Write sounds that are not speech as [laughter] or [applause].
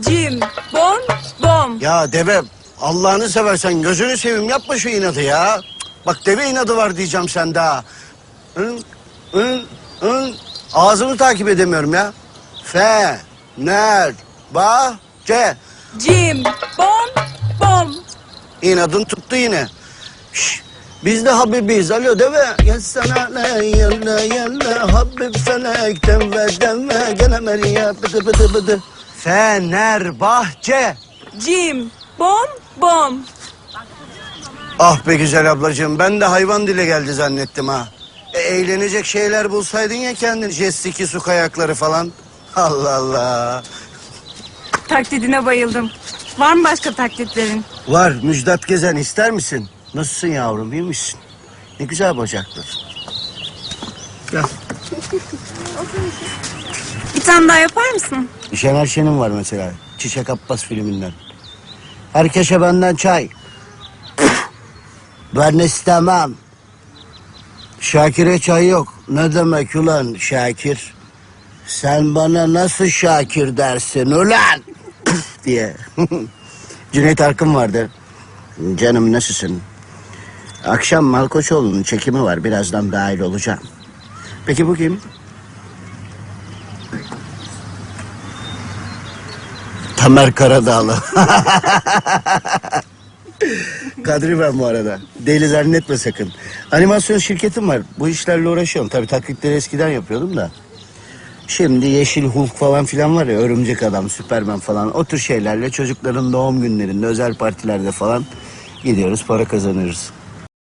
Cim, bom, bom. Ya deve Allah'ını seversen gözünü seveyim yapma şu inadı ya. Bak deve inadı var diyeceğim sen daha. Hı, hı, hı. Ağzımı takip edemiyorum ya. Fe, ner, ba, ce. Cim, bom, bom. İnadın tuttu yine. Şş, biz de Habibiz. Alo deve. Gel sana ne yelle yelle Habib felekten ve deme gene meriye bıdı bıdı bıdı. Fenerbahçe. Cim, bom, bom. Ah be güzel ablacığım ben de hayvan dile geldi zannettim ha. E, eğlenecek şeyler bulsaydın ya kendin. Jestiki su kayakları falan. Allah Allah. Taklidine bayıldım. Var mı başka taklitlerin? Var Müjdat Gezen ister misin? Nasılsın yavrum iyi misin? Ne güzel bacaklar. Gel. Bir tane daha yapar mısın? Şener Şen'in var mesela. Çiçek Abbas filminden. Herkese benden çay. Ben istemem. Şakir'e çay yok. Ne demek ulan Şakir? Sen bana nasıl Şakir dersin ulan? [laughs] diye. [laughs] Cüneyt Arkın vardı. Canım nasılsın? Akşam Malkoçoğlu'nun çekimi var. Birazdan dahil olacağım. Peki bu kim? Tamer Karadağlı. [laughs] Kadri ben bu arada. Deli zannetme sakın. Animasyon şirketim var. Bu işlerle uğraşıyorum. Tabii taklitleri eskiden yapıyordum da. Şimdi Yeşil Hulk falan filan var ya. Örümcek Adam, Süpermen falan. O tür şeylerle çocukların doğum günlerinde, özel partilerde falan gidiyoruz para kazanıyoruz.